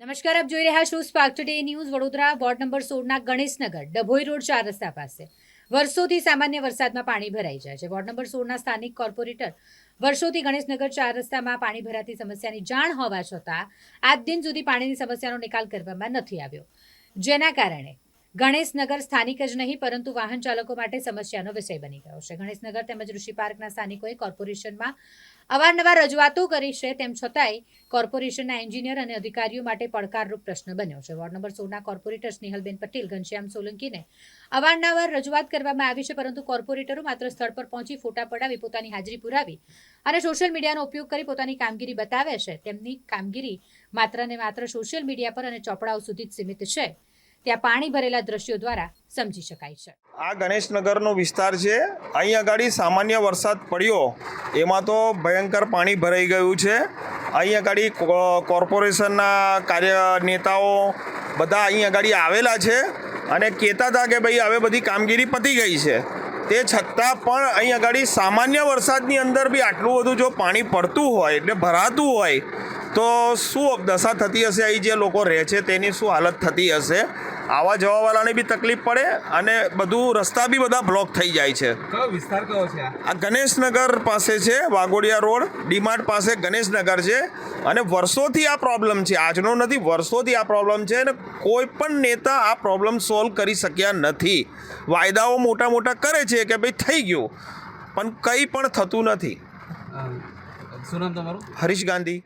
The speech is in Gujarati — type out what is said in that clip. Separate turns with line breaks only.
નમસ્કાર, આપ જોઈ રહ્યા છો Spark Today news Vadodara ward number સોળના Ganeshnagar, Dabhoi road ચાર રસ્તા પાસે. વર્ષોથી સામાન્ય વરસાદમાં પાણી ભરાઈ જાય છે. વોર્ડ નંબર સોળના સ્થાનિક કોર્પોરેટર વર્ષોથી ગણેશનગર ચાર રસ્તામાં પાણી ભરાતી સમસ્યાની જાણ હોવા છતાં આજ દિન સુધી પાણીની સમસ્યાનો નિકાલ કરવામાં નથી આવ્યો. જેના કારણે ગણેશનગર સ્થાનિક જ નહીં, પરંતુ વાહન ચાલકો માટે સમસ્યાનો વિષય બની ગયો છે. ગણેશનગર તેમજ ઋષિ પાર્કના સ્થાનિકોએ કોર્પોરેશનમાં અવારનવાર રજૂઆતો કરી છે, તેમ છતાંય કોર્પોરેશનના એન્જિનિયર અને અધિકારીઓ માટે પડકારરૂપ પ્રશ્ન બન્યો છે. વોર્ડ નંબર સોળના કોર્પોરેટર સ્નેહલબેન પટેલ, ઘનશ્યામ સોલંકીને અવારનવાર રજૂઆત કરવામાં આવી છે, પરંતુ કોર્પોરેટરો માત્ર સ્થળ પર પહોંચી ફોટા પડાવી, પોતાની હાજરી પુરાવી અને સોશિયલ મીડિયાનો ઉપયોગ કરી પોતાની કામગીરી બતાવે છે. તેમની કામગીરી માત્ર ને માત્ર સોશિયલ મીડિયા પર અને ચોપડાઓ સુધી જ સીમિત છે. ત્યાં પાણી ભરેલા દ્રશ્યો દ્વારા સમજી શકાય છે.
આ ગણેશનગરનો વિસ્તાર છે. અહીં આગળ સામાન્ય વરસાદ પડ્યો. એમાં તો ભયંકર પાણી ભરાઈ ગયું છે. અહીં આગળ કોર્પોરેશનના કાર્ય, નેતાઓ બધા અહીં આગળ આવેલા છે અને કહેતા હતા કે ભાઈ હવે બધી કામગીરી પતી ગઈ છે. તે છતાં પણ અહીં આગળ સામાન્ય વરસાદની અંદર બી આટલું બધું જો પાણી પડતું હોય, એટલે ભરાતું હોય તો શું દશા થતી હશે અહીં જે લોકો રહે છે તેની શું હાલત થતી હશે? આવા જવાવાળાને બી તકલીફ પડે અને બધું રસ્તા બી બધા બ્લોક થઈ જાય છે.
કયો વિસ્તાર કયો છે આ?
ગણેશનગર પાસે છે વાઘોડિયા રોડ. ડીમાર્ટ પાસે ગણેશનગર છે. અને વર્ષોથી આ પ્રોબ્લેમ છે. આજનો નથી વર્ષોથી આ પ્રોબ્લેમ છે અને કોઈ પણ નેતા આ પ્રોબ્લેમ સોલ્વ કરી શક્યા નથી. વાયદાઓ મોટા મોટા કરે છે કે ભાઈ થઈ ગયું. પણ કંઈ પણ થતું નથી.
શું નામ તમારું?
હરીશ ગાંધી.